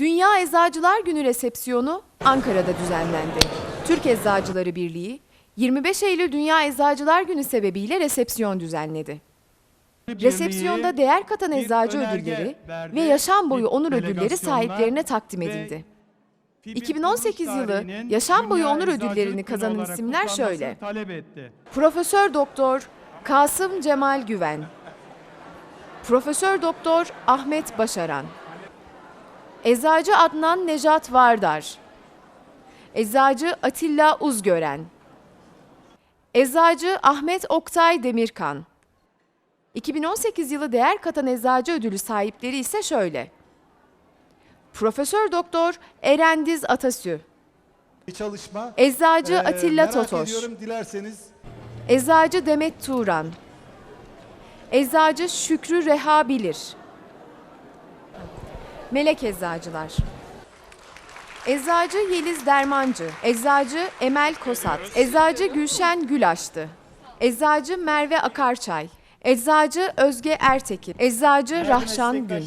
Dünya Eczacılar Günü resepsiyonu Ankara'da düzenlendi. Türk Eczacıları Birliği 25 Eylül Dünya Eczacılar Günü sebebiyle resepsiyon düzenledi. Resepsiyonda değer katan eczacı ödülleri verdi. ve yaşam boyu onur ödülleri sahiplerine takdim edildi. FİBİ 2018 kuruluş yılı yaşam boyu onur ödüllerini kazanan isimler şöyle. Profesör Doktor Kasım Cemal Güven, Profesör Doktor Ahmet Başaran, Eczacı Adnan Necat Vardar, Eczacı Atilla Uzgören, Eczacı Ahmet Oktay Demirkan. 2018 yılı değer katan eczacı ödülü sahipleri ise şöyle. Profesör Doktor Erendiz Atasü, Bir çalışma. Eczacı Ee, Atilla merak Totoş. ediyorum dilerseniz Eczacı Demet Turan. Eczacı Şükrü Reha Bilir. Melek Eczacılar. Eczacı Yeliz Dermancı. Eczacı Emel Kosat. Eczacı Gülşen Gülaştı. Eczacı Merve Akarçay. Eczacı Özge Ertekin. Eczacı Rahşan Gün.